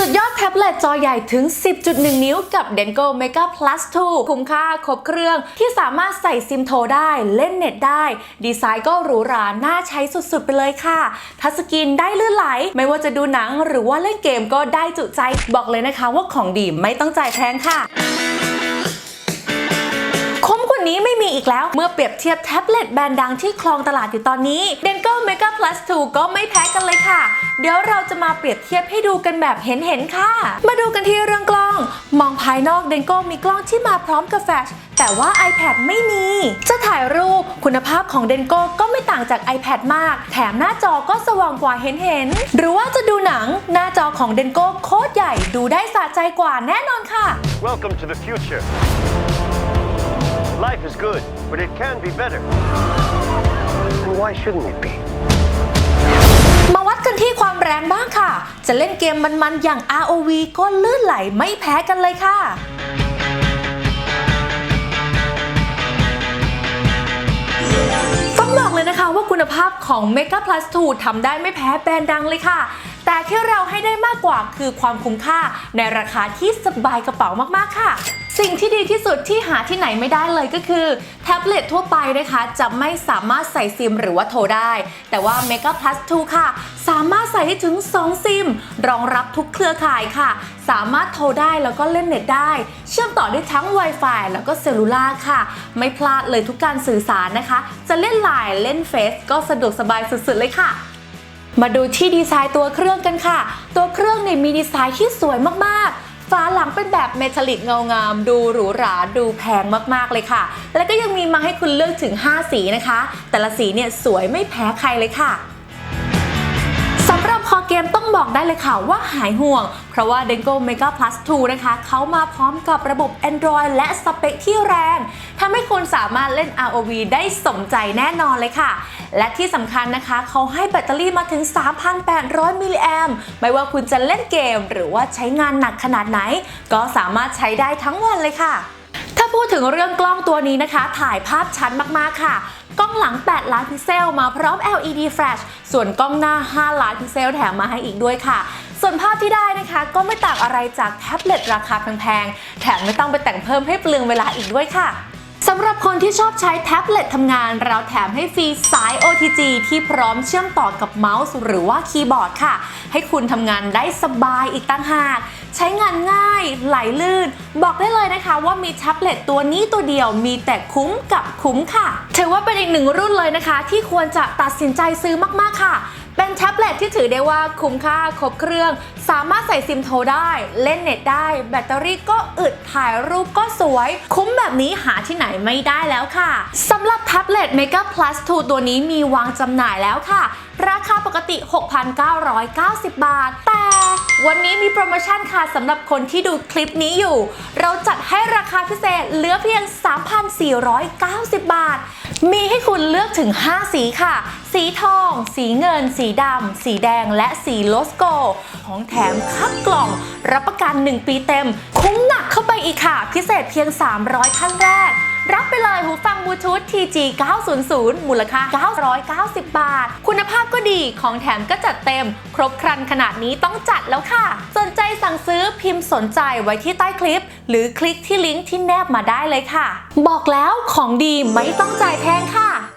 สุดยอดแท็บเล็ตจอใหญ่ถึง 10.1 นิ้วกับ Denko Mega Plus 2 คุ้มค่าครบเครื่อง ที่สามารถใส่ซิมโทรได้เล่นเน็ตได้ ดีไซน์ก็หรูหรา น่าใช้สุดๆ ไปเลยค่ะ ทัชสกรีนได้ลื่นไหล ไม่ว่าจะดูหนังหรือว่าเล่นเกมก็ได้จุใจ บอกเลยนะคะว่าของดีไม่ต้องจ่ายแพงค่ะ นี้ไม่มีอีกแล้ว เมื่อเปรียบเทียบแท็บเล็ตแบรนด์ดังที่ครองตลาดอยู่ตอนนี้ Denko Mega Plus 2 ก็ไม่แพ้กันเลยค่ะ เดี๋ยวเราจะมาเปรียบเทียบให้ดูกันแบบเห็นๆค่ะ มาดูกันที่เรื่องกล้อง มองภายนอก Denko มีกล้องที่มาพร้อมกับแฟลชแต่ว่า iPad ไม่มี จะถ่ายรูปคุณภาพของ Denko ก็ไม่ต่างจาก iPad มาก แถมหน้าจอก็สว่างกว่าเห็นๆหรือว่าจะดูหนังหน้าจอของ Denko โคตรใหญ่ดูได้สะใจกว่าแน่นอนค่ะ Welcome to the future. Life is good, but it can be better. And why shouldn't it be? มาวัดกันที่ความแรงบ้างค่ะ จะเล่นเกมมันๆ อย่าง ROV ก็ลื่นไหลไม่แพ้กันเลยค่ะ ต้องบอกเลยนะคะว่าคุณภาพของ Mega Plus 2ทำได้ไม่แพ้แบรนด์ดังเลยค่ะ แต่ที่เราให้ได้มากกว่าคือความคุ้มค่าในราคาที่สบายกระเป๋ามากๆค่ะ สิ่งที่ดีที่สุดที่หาที่ไหนไม่ได้เลยก็คือ แท็บเล็ตทั่วไปนะคะ จะไม่สามารถใส่ซิมหรือว่าโทรได้ แต่ว่า Mega Plus 2 ค่ะ สามารถใส่ได้ถึง 2 ซิม รองรับทุกเครือข่ายค่ะ สามารถโทรได้แล้วก็เล่นเน็ตได้ เชื่อมต่อได้ทั้ง Wi-Fi แล้วก็เซลลูล่าค่ะ ไม่พลาดเลยทุกการสื่อสารนะคะ จะเล่นไลน์เล่นเฟซก็สะดวกสบายสุดๆเลยค่ะมาดูที่ดีไซน์ตัวเครื่องกันค่ะ ตัวเครื่องเนี่ยมีดีไซน์ที่สวยมากๆ ฝาหลังเป็นแบบเมทัลลิกเงางาม ดูหรูหราดูแพงมากๆเลยค่ะ แล้วก็ยังมีมาให้คุณเลือกถึง 5 สีนะคะ แต่ละสีเนี่ยสวยไม่แพ้ใครเลยค่ะ มต้องบอกได้เลยค่ะว่าหายห่วง เพราะว่า Dengo Mega Plus 2 นะคะ เขามาพร้อมกับระบบ Android และสเปคที่แรงทำให้คุณสามารถเล่น ROV ได้สมใจแน่นอนเลยค่ะ และที่สำคัญนะคะ เขาให้แบตเตอรี่มาถึง 3,800 มิลลิแอมไม่ว่าคุณจะเล่นเกม หรือว่าใช้งานหนักขนาดไหน ก็สามารถใช้ได้ทั้งวันเลยค่ะ ถ้าพูดถึงเรื่องกล้องตัวนี้นะคะ ถ่ายภาพชัดมากๆค่ะ กล้องหลัง 8 ล้านพิกเซลมาพร้อม LED flash ส่วนกล้องหน้า 5 ล้านพิกเซลแถมมาให้อีกด้วยค่ะ ส่วนภาพที่ได้นะคะก็ไม่ต่างอะไรจากแท็บเล็ตราคาแพงๆ แถมไม่ต้องไปแต่งเพิ่มให้เปลืองเวลาอีกด้วยค่ะ สำหรับคนที่ชอบใช้แท็บเล็ตทำงาน เราแถมให้ฟรีสาย OTG ที่พร้อมเชื่อมต่อกับเมาส์หรือว่าคีย์บอร์ดค่ะ ให้คุณทำงานได้สบายอีกตั้งหาก ใช้งานง่าย ไหลลื่น บอกได้เลยนะคะว่ามีแท็บเล็ตตัวนี้ตัวเดียวมีแต่คุ้มกับคุ้มค่ะ ถือว่าเป็นอีกหนึ่งรุ่นเลยนะคะ ที่ควรจะตัดสินใจซื้อมากๆค่ะ เป็นแท็บเล็ตที่ถือได้ว่าคุ้มค่าครบเครื่อง สามารถใส่ซิมโทรได้ เล่นเน็ตได้ แบตเตอรี่ก็อึดถ่ายรูปก็สวย คุ้มแบบนี้หาที่ไหนไม่ได้แล้วค่ะสำหรับแท็บเล็ต Mega Plus 2 ตัวนี้มีวางจำหน่ายแล้วค่ะ ราคาปกติ 6,990 บาท แต่วันนี้มีโปรโมชั่นค่ะสำหรับคนที่ดูคลิปนี้อยู่ เราจัดให้ราคาพิเศษเหลือเพียง 3,490 บาท มีให้คุณเลือกถึง 5 สีค่ะ สีทอง สีเงิน สีดำ สีแดง และสีโลสโก ของแถมคับกล่อง รับประกัน 1 ปีเต็ม คุ้มหนักเข้าไปอีกค่ะ พิเศษเพียง 300 ท่านแรก รับไปเลยหูฟังบลูทูธ TG 900มูลค่า 990 บาท คุณภาพก็ดีของแถมก็จัดเต็ม ครบครันขนาดนี้ต้องจัดแล้วค่ะ สนใจสั่งซื้อพิมพ์สนใจไว้ที่ใต้คลิป หรือคลิกที่ลิงก์ที่แนบมาได้เลยค่ะ บอกแล้วของดีไม่ต้องจ่ายแพงค่ะ